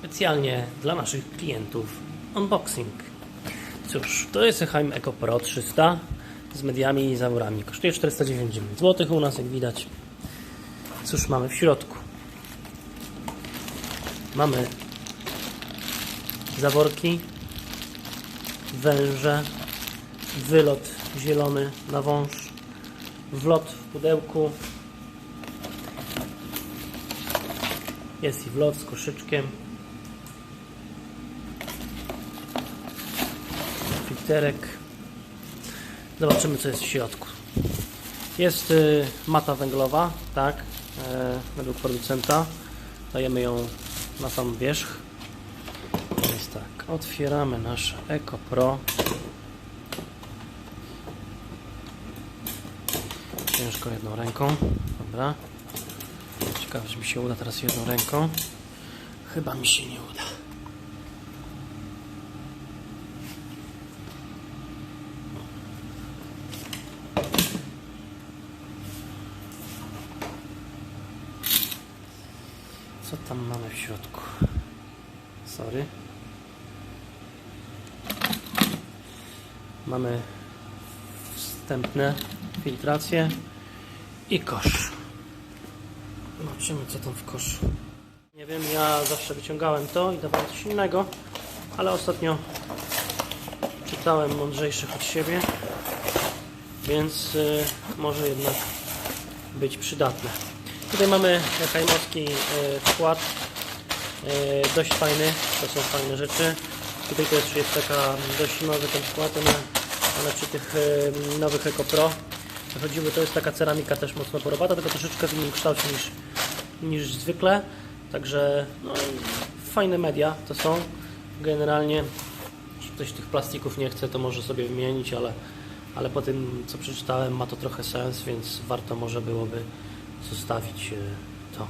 specjalnie dla naszych klientów unboxing. Cóż, to jest Heim Eco Pro 300 z mediami i zaworami. Kosztuje 499 zł u nas, jak widać. Cóż mamy w środku? Mamy zaworki, węże, wylot zielony na wąż, wlot w pudełku, jest i wlot z koszyczkiem, filterek. Zobaczymy co jest w środku. Jest y, mata węglowa, tak, e, według producenta. Dajemy ją na sam wierzch. Jest tak, otwieramy nasze Eco Pro. Ciężko jedną ręką, dobra. Ciekawe, czy mi się uda teraz jedną ręką. Chyba mi się nie uda. Co tam mamy w środku? Sorry. Mamy wstępne filtracje i kosz. Zobaczymy co tam w koszu. Nie wiem, ja zawsze wyciągałem to i dawałem coś innego, ale ostatnio czytałem mądrzejszych od siebie, więc y, może jednak być przydatne. Tutaj mamy kajmowski y, wkład, y, dość fajny, to są fajne rzeczy. Tutaj też jest taka dość nowy ten wkład, ale przy tych y, nowych Eco Pro chodziły, to jest taka ceramika też mocno porobata, tylko troszeczkę w innym kształcie niż, niż zwykle. Także no, fajne media to są. Generalnie, jeśli ktoś tych plastików nie chce, to może sobie wymienić, ale, ale po tym co przeczytałem ma to trochę sens, więc warto może byłoby zostawić e, to.